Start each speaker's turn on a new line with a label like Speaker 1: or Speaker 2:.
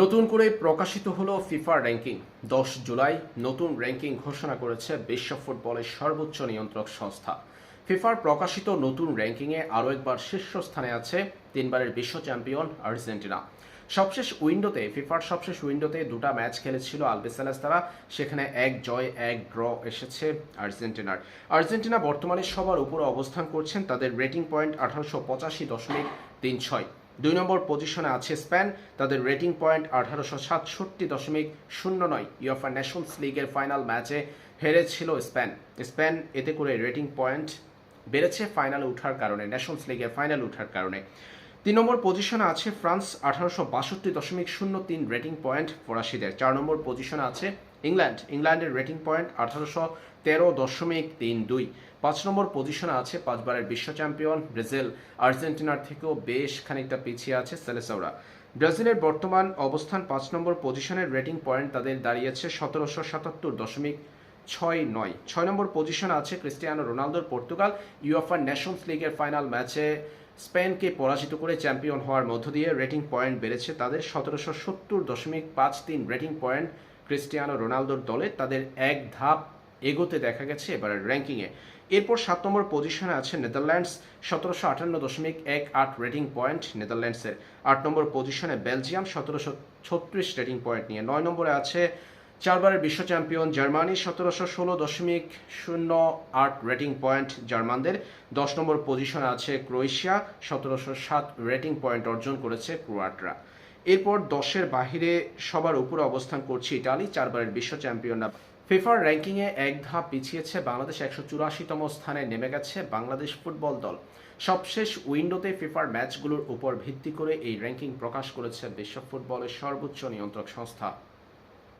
Speaker 1: নতুন করে প্রকাশিত হলো ফিফা র্যাঙ্কিং। দশ জুলাই নতুন র্যাঙ্কিং ঘোষণা করেছে বিশ্ব ফুটবলের সর্বোচ্চ নিয়ন্ত্রক সংস্থা। ফিফার প্রকাশিত নতুন র্যাঙ্কিংয়ে আরও একবার শীর্ষস্থানে আছে তিনবারের বিশ্ব চ্যাম্পিয়ন আর্জেন্টিনা। সবশেষ উইন্ডোতে, ফিফার সবশেষ উইন্ডোতে দুটো ম্যাচ খেলেছিল আলবেসালাস তারা সেখানে এক জয়, এক ড্র এসেছে আর্জেন্টিনার। আর্জেন্টিনা বর্তমানে সবার উপরে অবস্থান করছেন তাদের রেটিং পয়েন্ট আঠারোশো পঁচাশি দশমিক তিন ছয়। দুই নম্বর পজিশনে আছে স্পেন। তাদের রেটিং পয়েন্ট আঠারোশো সাতষট্টি দশমিক শূন্য নয়। ইউএফআ ন্যাশনস লিগের ফাইনাল ম্যাচে হেরেছিল স্পেন। স্পেন এতে করে রেটিং পয়েন্ট বেড়েছে ফাইনালে ওঠার কারণে ন্যাশনস লিগের ফাইনাল ওঠার কারণে। তিন নম্বর পজিশনে আছে ফ্রান্স আঠারোশো বাষট্টি দশমিক শূন্য তিন রেটিং পয়েন্ট ফরাসিদের। চার নম্বর পজিশনে আছে ইংল্যান্ড। ইংল্যান্ডের রেটিং পয়েন্ট আঠারোশো তেরো দশমিক তিন দুই। পাঁচ নম্বর পজিশনে আছে পাঁচবারের বিশ্ব চ্যাম্পিয়ন ব্রাজিল। আর্জেন্টিনার থেকেও বেশ খানিকটা পিছিয়ে আছে সেলেসাওরা। ব্রাজিলের বর্তমান অবস্থান পাঁচ নম্বর পজিশনের রেটিং পয়েন্ট তাদের দাঁড়িয়েছে সতেরোশো সাতাত্তর দশমিক ছয় নয়। ছয় নম্বর পজিশনে আছে ক্রিস্টিয়ানো রোনালদোর পর্তুগাল। ইউএফআ ন্যাশনস লিগের ফাইনাল ম্যাচে স্পেনকে পরাজিত করে চ্যাম্পিয়ন হওয়ার মধ্য দিয়ে রেটিং পয়েন্ট বেড়েছে তাদের সতেরোশো সত্তর দশমিক পাঁচ তিন রেটিং পয়েন্ট। ক্রিস্টিয়ানো রোনালদোর দলে তাদের এক ধাপ এগোতে দেখা গেছে এবারের র্যাঙ্কিংয়ে। এরপর সাত নম্বর পজিশনে আছে নেদারল্যান্ডস, সতেরোশো আটান্ন দশমিক এক আট রেটিং পয়েন্ট নেদারল্যান্ডসের। আট নম্বর পজিশনে বেলজিয়াম, সতেরোশো ছত্রিশ রেটিং পয়েন্ট নিয়ে। নয় নম্বরে আছে চারবারের বিশ্ব চ্যাম্পিয়ন জার্মানি সতেরোশো ষোলো দশমিক শূন্য আট রেটিং পয়েন্ট জার্মানদের। দশ নম্বর পজিশনে আছে ক্রোয়েশিয়া, সতেরোশো সাত রেটিং পয়েন্ট অর্জন করেছে ক্রোয়াটরা। এরপর দশের বাহিরে সবার উপরে অবস্থান করছে ইটালি, চারবারের বিশ্ব চ্যাম্পিয়নরা ফিফার র্যাঙ্কিংয়ে এক ধাপ পিছিয়েছে বাংলাদেশ, একশো চুরাশিতম স্থানে নেমে গেছে বাংলাদেশ ফুটবল দল। সবশেষ উইন্ডোতে ফিফার ম্যাচগুলোর উপর ভিত্তি করে এই র্যাঙ্কিং প্রকাশ করেছে বিশ্ব ফুটবলের সর্বোচ্চ নিয়ন্ত্রক সংস্থা।